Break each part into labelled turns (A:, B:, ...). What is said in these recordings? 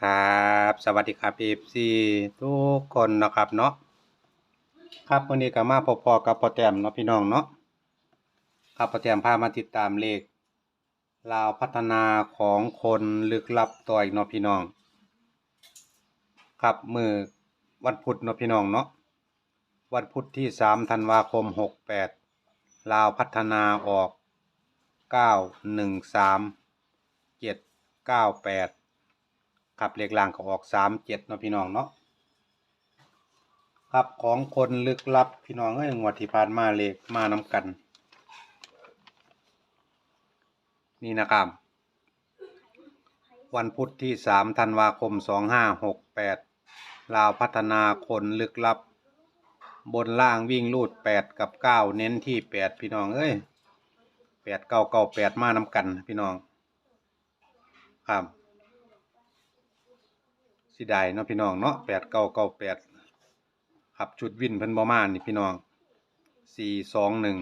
A: ครับ สวัสดีครับเอฟซีทุกคนนะครับเนาะครับวันนี้ก็มาพอๆกับพอแต้มเนาะพี่น้องเนาะครับพอแต้มพามาติดตามเลขลาวพัฒนาของคนลึกลับต่ออีกเนาะพี่น้อง ครับมือวันพุธเนาะพี่น้องเนาะวันพุธที่สามธันวาคมหกแปดลาวพัฒนาออกเก้าหนึ่งสามเจ็ดเก้าแปด ครับเลขล่างก็ออกสามเจ็ดเนาะพี่น้องเนาะครับของคนลึกลับพี่น้องเอ้ยงวดที่ผ่านมาเลขมานำกัน นี่นะครับ วันพุธที่สามธันวาคมสองห้าหกแปดลาวพัฒนาคนลึกลับ บนล่างวิ่งลูดแปดกับเก้าเน้นที่แปดพี่น้องเอ้ยแปดเก้าเก้าแปดมานำกันพี่น้องครับ สิได้เนาะพี่น้องเนาะแปดเก้าเก้าแปดครับชุดวินเพิ่นบ่มานี่พี่น้องสี่สองหนึ่ง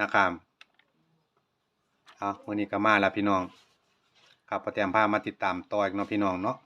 A: นะครับเอาวันนี้ก็มาแล้วพี่น้อง ครับประเตรียมพามาติดตามต่ออีกเนาะพี่น้องเนาะ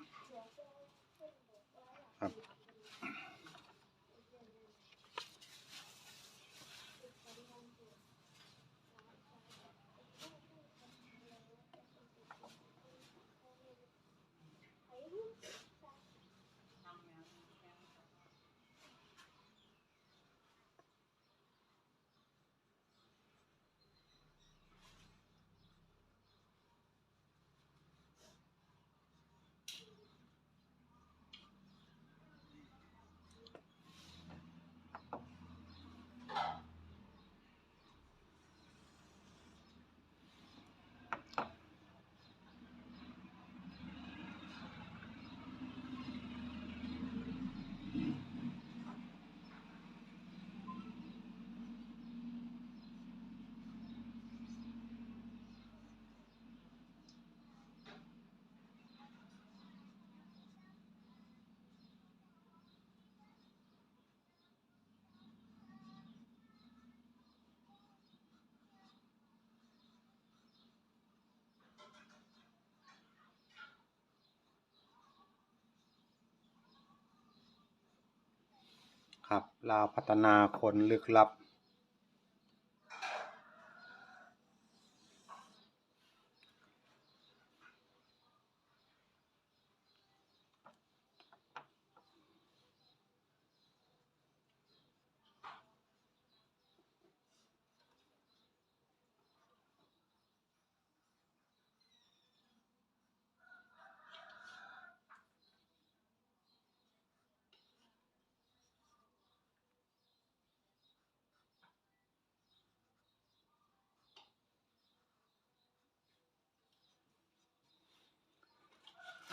A: ครับลาวพัฒนาคนลึกลับ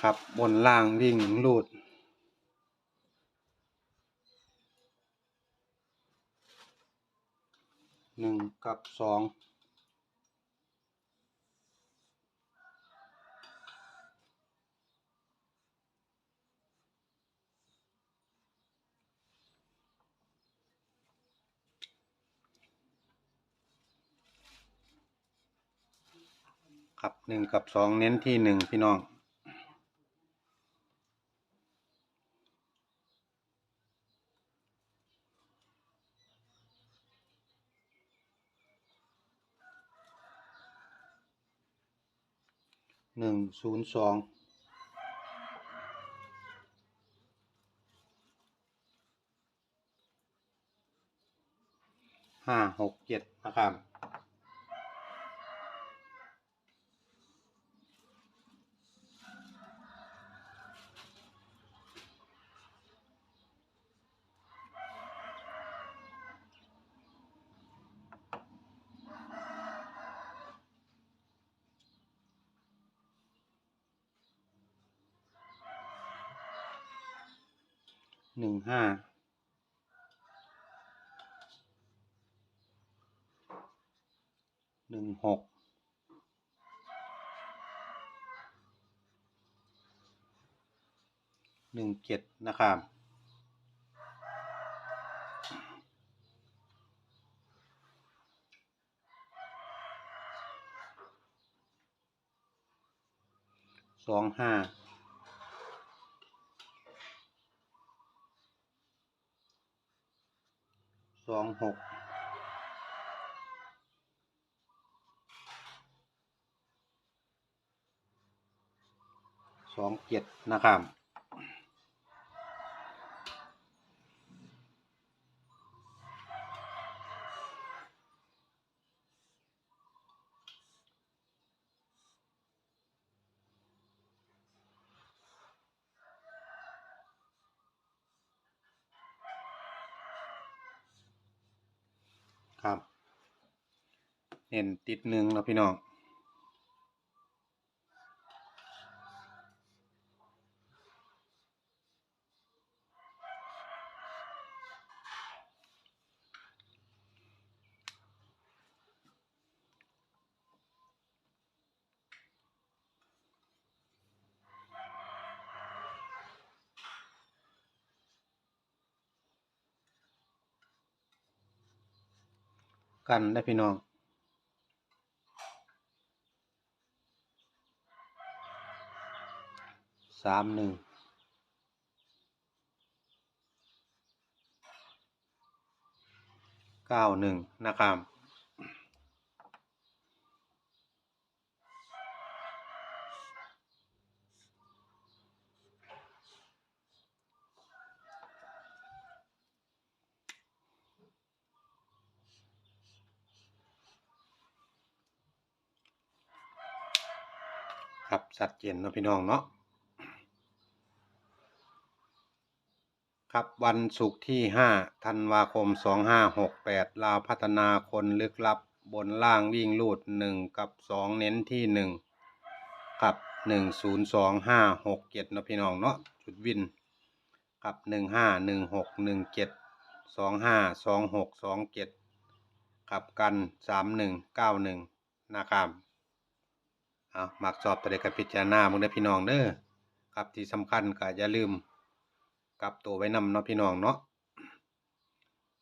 A: ครับบนล่างวิ่งลูด หนึ่งกับสองครับหนึ่งกับสองเน้นที่หนึ่งพี่น้อง หนึ่งศูนย์สองห้าหกเจ็ดนะครับ หนึ่งห้าหนึ่งหกหนึ่งเจ็ดนะครับสองห้า อง หกสองเจ็ดนะครับ ครับ เน้นติดหนึ่งแล้วพี่น้อง กันได้พี่น้องสามหนึ่งเก้าหนึ่งนะครับ ครับชัดเจนเนะพี่น้องเนาะครับวันศุกร์ที่ห้าธันวาคมสองห้าหกแปดลาวพัฒนาคนลึกลับบนล่างวิ่งลูดหนึ่งกับสองเน้นที่หนึ่งครับหนึ่งศูนย์สองห้าหกเจ็ดนาะพี่น้องเนาะจุดวินครับหนึ่งห้าหนึ่งหกหนึ่งเจ็ดสองห้าสองหกสองเจ็ดครับกันสามหนึ่งเก้าหนึ่งนะครับ เอามักสอบตัวเด็กกับพิจารณามึงได้พี่น้องเด้อครับที่สำคัญก็อย่าลืมกลับตัวไว้นำเนาะพี่น้องเนาะ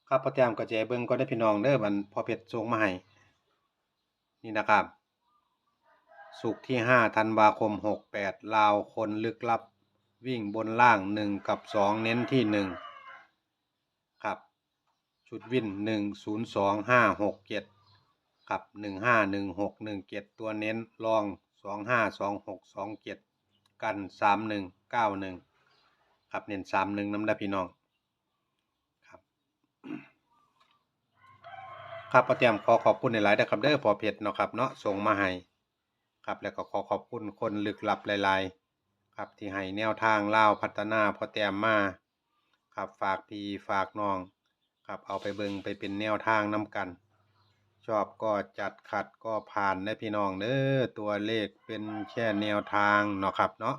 A: ครับพอแต้มก็จะให้เบิ่งก็ได้พี่น้องเด้อมันพอเพชรส่งมาให้นี่นะครับ สุกที่ห้าธันวาคมหกแปดลาวคนลึกลับ วิ่งบนล่างหนึ่งกับสองเน้นที่หนึ่งครับ ชุดวิ่นหนึ่งศูนย์สองห้าหกเจ็ด ครับหนึ่งห้าหนึ่งหกหนึ่งเจ็ดตัวเน้นรองสองห้าสองหกสองเจ็ดกันสามหนึ่งเก้าหนึ่งครับเน้นสามหนึ่งน้ำได้พี่น้องครับครับประเตรียมขอขอบคุณในหลายๆนะครับเด้อพอเพชรเนาะครับเนาะส่งมาให้ครับแล้วก็ขอขอบคุณคนลึกลับหลายๆครับที่ให้แนวทางเล่าพัฒนาพอแต้มมาครับฝากพี่ฝากน้องครับเอาไปเบิ่งไปเป็นแนวทางน้ำกัน ชอบก็จัดขัดก็ผ่านนะพี่น้องเด้อตัวเลขเป็นแค่แนวทางเนาะครับเนาะ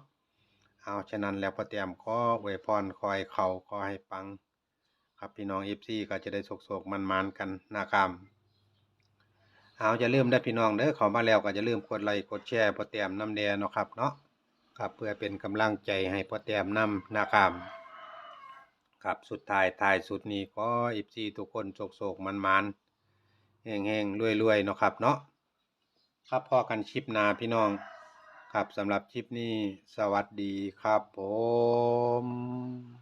A: เอาฉะนั้นแล้วพอเตรียมขออวยพรคอยเขาขอให้ปัง ครับพี่น้องเอฟซีก็จะได้โศกๆมันๆกันนะครับเอาจะเริ่มได้พี่น้องเด้อเขามาแล้วก็จะเริ่มกดไลค์กดแชร์พอเตรียมน้ำแดงเนาะครับเนาะครับเพื่อเป็นกำลังใจให้พอเตรียมน้ำนะครับครับสุดท้ายท้ายสุดนี้ก็เอฟซีทุกคนโศกๆมันๆ แห้งๆรวยๆเนาะครับเนาะครับพอกันชิปนาพี่น้อง ครับสำหรับชิปนี้ สวัสดีครับผม